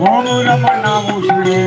মনোরম নাম শুনে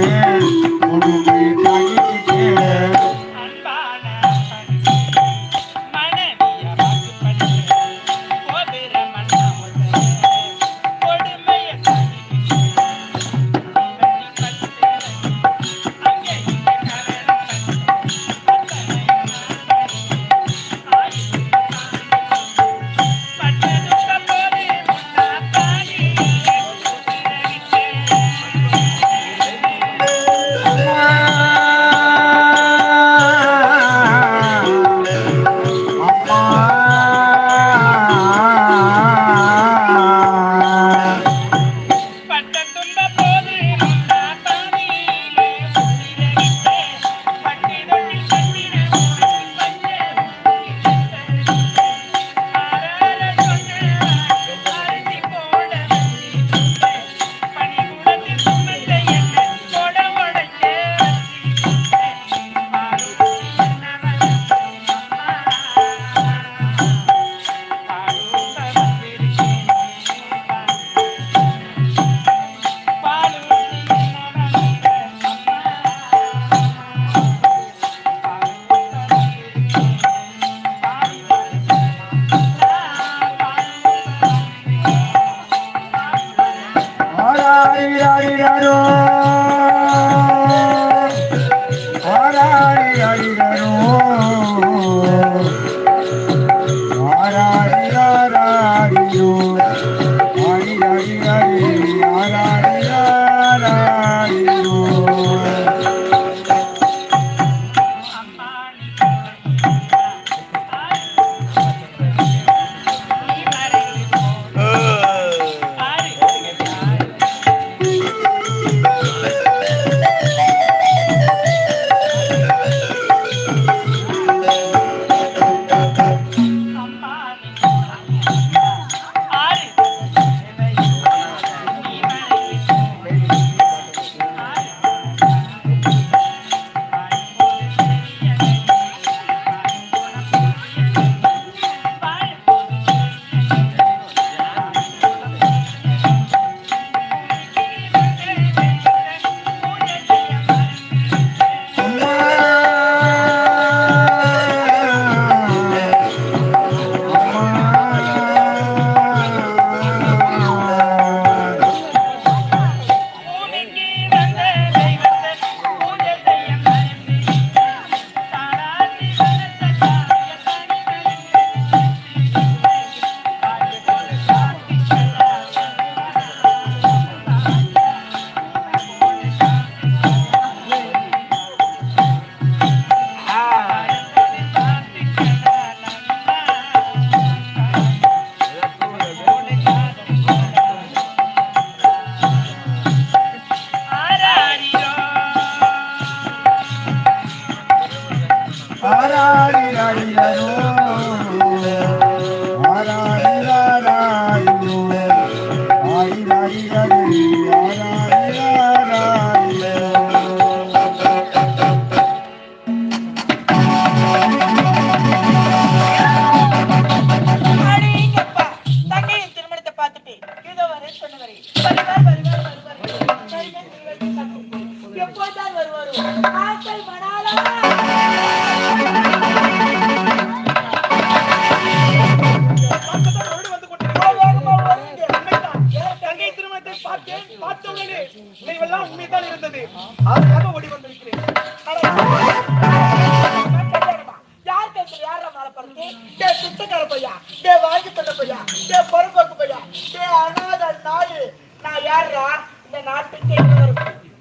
டேய் பிச்சைக்கார பையா, டேய் வாங்கி தந்த பையா, டேய் பொறுப்போக்கு பையா, டேய் அனாதை நாயு. நான் யாருடா? இந்த நாட்டுக்கு.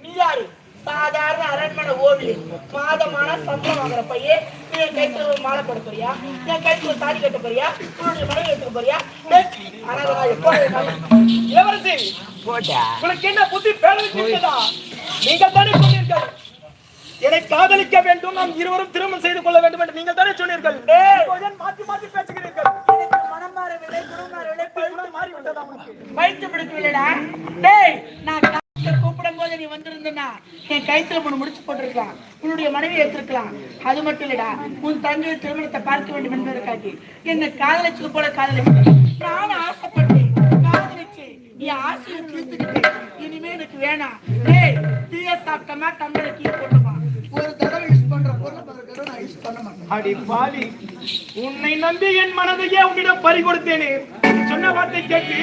நீ யாரு? சாதாரண அரண்மனை ஓவியர் மாதமான சம்பளம் வாங்குற பையன் நீ என் ஒரு மாலை போட போறியா? என் கைத்துல ஒரு தாலி கட்ட போறியா? உன்னுடைய மனைவி எடுத்துக்க போறியா? அனாதை நாயு. இளவரசி உனக்கு என்ன புத்தி? பேரா நீங்கள் தானே சொன்னீர்கள் என்னை காதலிக்க வேண்டும். நாம் இருவரும் திருமணம் செய்து கொள்ள வேண்டும் என்று நீங்கள் தானே சொன்னீர்கள். மாற்றி மாற்றி பேசுகிறீர்கள்? எனக்கு மனம் மாறவில்லை குணம் மாறவில்லை பழுவம் மாறி விட்டதா உனக்கு? வயிற்று பிடிக்கவில்லடா டேய் நான் டாக்டர் கூப்பிடும் போது நீ வந்திருந்தனா என் கைத்துல ஒண்ணு முடிச்சு போட்டிருக்கலாம். உன்னுடைய மனைவி எடுத்திருக்கலாம். அது மட்டும் இல்லடா உன் தங்கை திருமணத்தை பார்க்க வேண்டும் என்பதற்காக என்ன காதலிச்சது போல காதலிச்சு நானும் ஆசைப்பட்டேன். காதலிச்சு நீ ஆசையை இனிமே எனக்கு வேணாம். டேய் டீய சாப்பிட்டமா டம்ளர் கீழே போட்டுமா? அடி பாவி உன்னை நம்பி என் மனதையே உன்னிடம் பறி கொடுத்தேனே நீ சொன்ன வார்த்தை கேட்டு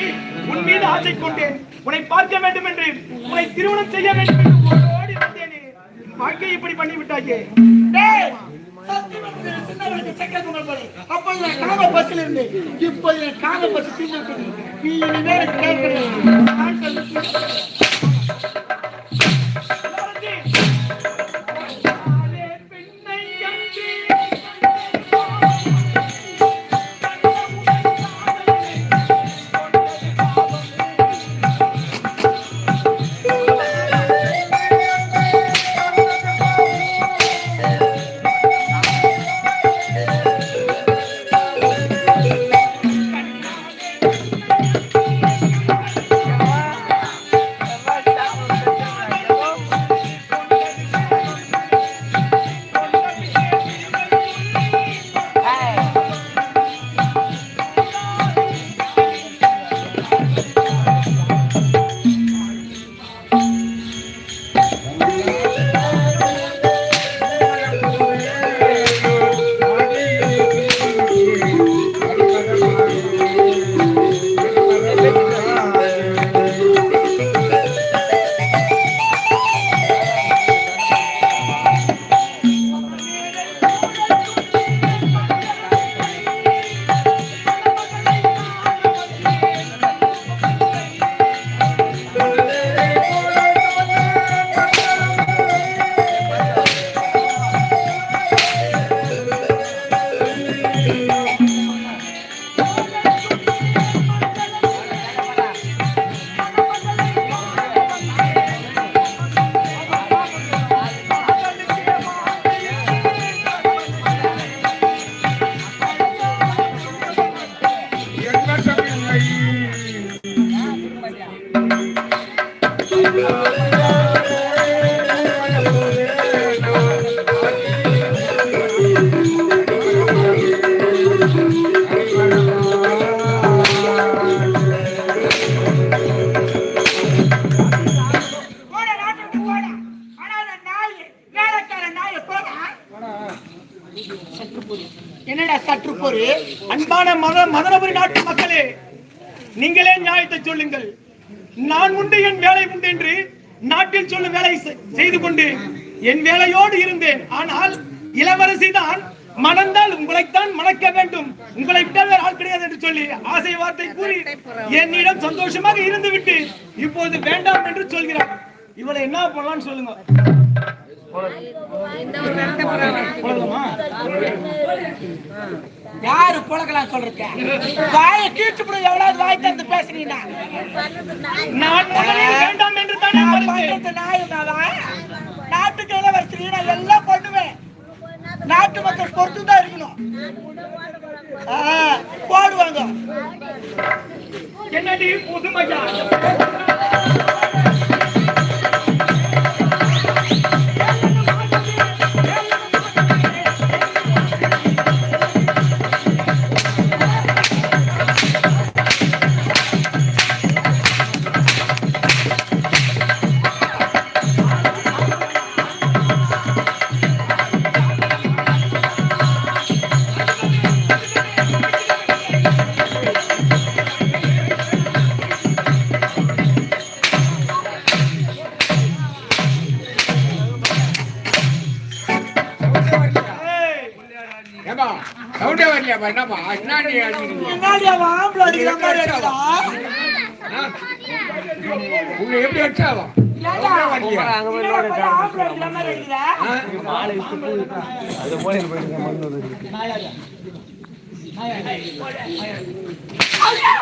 உன் மீது ஆசை கொண்டேன். உன்னை பார்க்க வேண்டும் என்று உன்னை திருமணம் செய்ய வேண்டும் என்று ஓடி வந்தேனே. வாழ்க்கை இப்படி பண்ணி விட்டாயே அப்ப சத்தியமா புரியல, பஸ்ல இருந்து இப்ப எனக்கு காங்க பஸ் தீர்ந்து இனிமே என் வேலையோடு இருந்தேன். ஆனால் இளவரசி தான் மணந்தால் உங்களைத்தான் மணக்க வேண்டும். உங்களை விட்டால் வேறு ஆள் கிடையாது என்று சொல்லி ஆசை வார்த்தை கூறி என்னிடம் சந்தோஷமாக இருந்து விட்டு இப்போது வேண்டாம் என்று சொல்கிறார். இவளை என்ன பண்ணலாம்னு சொல்லுங்க. யாரு புழகலாம் சொல்றீங்க? வாய கீழ்ச்சி போடு எவ்வளவு வாய் தந்து பேசுறீங்க நான் வேண்டாம் என்று தானே நாய் நாளா? நான் எல்லாம் பண்ணுவேன். நாட்டு மக்கள் பொறுத்து தான் இருக்கணும். போடுவாங்க. என்னடி புதுமையா? என்னாடி அவன் ஆம்பளை அடிக்கிற மாதிரி அடிக்கிறா. உங்களை எப்படி அடிச்சாவா? ஏண்டா? சவுண்டே வரலையா என்னடா பையன் ஆம்பளை அடிக்கிற மாதிரி அடிக்கிற? ஐயோ,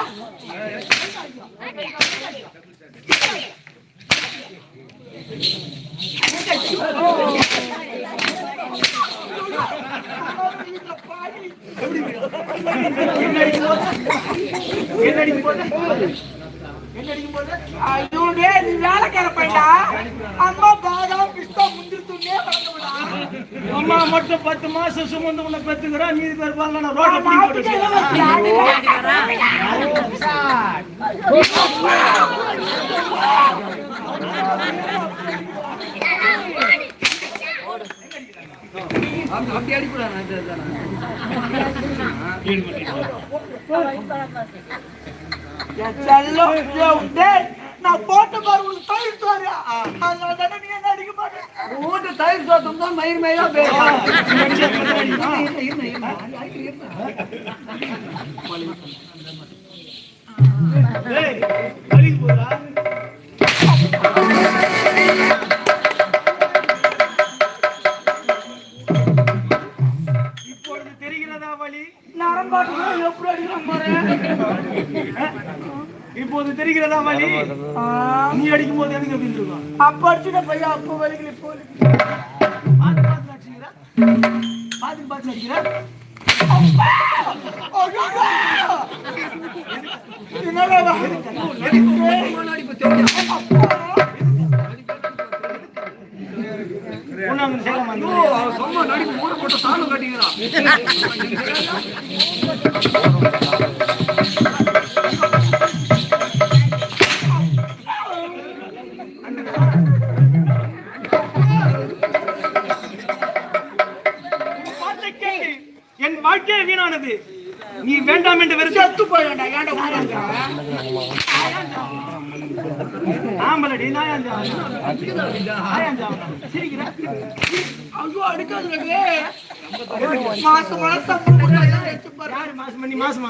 டேய், நீ வேலைக்கார பையன்டா. அம்மா பாதாம், பிஸ்தா, முந்திரி துண்டே வளர்ந்தவடா. அம்மா மட்டும் பத்து மாசம் சுமந்து உன்னை பெத்துக்கிறா மீதி பேர் பாருங்க நான் ரோட்ல நான் பிடிங்கி நான் போட்ட பாரு உனக்கு தயிர் சோறு. அதனால தானே நீ என்ன அடிக்க மாட்டே. ஊட்டு தயிர் சோத்தம் தான் மயிர் மயிரா பேசும் ஏய், வலிக்கு? வலி நரம்பாட்டுக்கு எப்படி அடிக்கிறான் பாரு. இப்போது தெரிகிறதா வலி நீ அடிக்கும் போது எனக்கு எப்படி இருக்கும் அப்ப அடிச்சுட்ட பையன் அப்ப வலிக்கல இப்போ. பாத்து பாத்து அடிச்சுக்கிற? பாத்து பாத்து அடிக்கிற! என்னடா சும்மா நடிப்பு மூட போட்டு தானும் கட்டிக்கிறான். என் வாழ்க்கையே வீணானது. நீ வேண்டாம் என்று வெறுத்து செத்து போயிடா ஏன்டா ஆம்பளடி அடிக்காதுங்க மாசம் மாசம். மாசம் பண்ணி மாசம்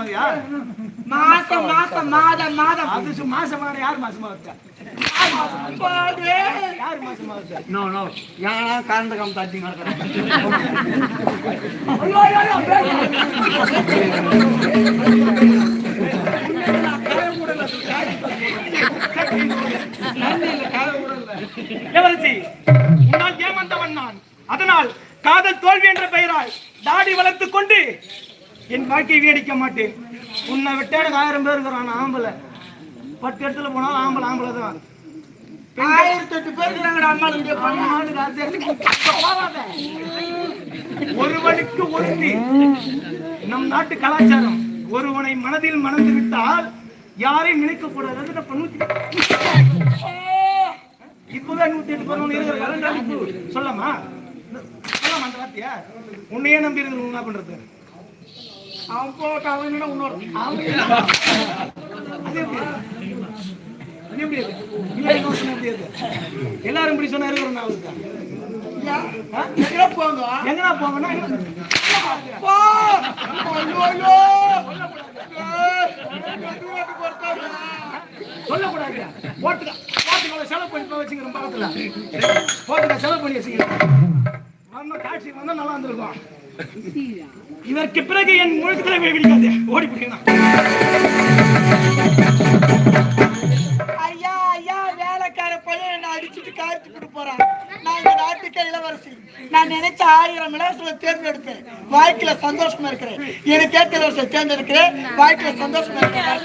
மாசம் மாசம் மாதம் மாதம். அது மாசம் ஆகுற யார் மாசம் ஆகுது பாரு. யார் மாசம் ஆகுது நோ நோ ஏன்னா கரண்ட் கம் தட்டி நடக்கிறேன் உன்னால் ஏமாந்தவன் நான். அதனால் காதல் தோல்வி என்ற பெயரால் தாடி வளர்த்துக் கொண்டு என் வாழ்க்கையை வீடிக்க மாட்டேன். உன்னை விட்டு எனக்கு ஆயிரம் பேர் இருக்கிறான் ஆம்பளை. பத்து இடத்துல போனாலும் ஆம்பளை ஆம்பளை தான். ஆயிரத்தி எட்டு பேர் இருக்கிறாங்கடா போகாத. ஒருவனுக்கு ஒருத்தி. நம் நாட்டு கலாச்சாரம் ஒருவனை மனதில் மணந்து விட்டால் யாரையும் நினைக்க கூடாது அது நம்ம நூத்தி எட்டு பதினொன்று இருக்கிற கலண்டாடி சொல்லாமா? சொல்லாமா அந்த வார்த்தையா? உன்னையே நம்பி இருக்கிறவங்க என்ன பண்றது? அவன் போட்டு அவன் இன்னொரு அது எப்படி? எல்லாரும் இப்படி சொன்னா இருக்கிற நான் இருக்கேன் எங்கடா போங்க எங்கடா போங்கன்னா எங்க- போ ஐயோ ஐயோ ஏய், எது வாட்டி கொடுத்தாங்க? சொல்லக்கூடாது போட்டுக்க போட்டுக்க செலவு பண்ணி போய் வச்சுக்கிறேன் பக்கத்துல போட்டுக்க செலவு பண்ணி வச்சுக்கிறேன் வந்தா காட்சி வந்தால் நல்லா இருந்திருக்கும் இதற்கு பிறகு என் முழுக்கத்துல பிடிக்காது ஓடி போட்டீங்கன்னா ஐயா ஐயா வேலைக்கார பையன் என்ன அடிச்சுட்டு வீட்டுக்கு ஆயிரத்தி போறான். நான் இந்த நாட்டுக்கே இளவரசி. நான் நினைச்ச ஆயிரம் இளவரசிகளை தேர்ந்தெடுத்தேன். வாழ்க்கையில சந்தோஷமா இருக்கிறேன். எனக்கு ஏற்ற இளவரசியை தேர்ந்தெடுக்கிறேன். வாழ்க்கையில சந்தோஷமா இருக்கிறேன்.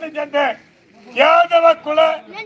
ಬಂದಿದ್ದಂತೆ ಯಾದವ ಕುಲ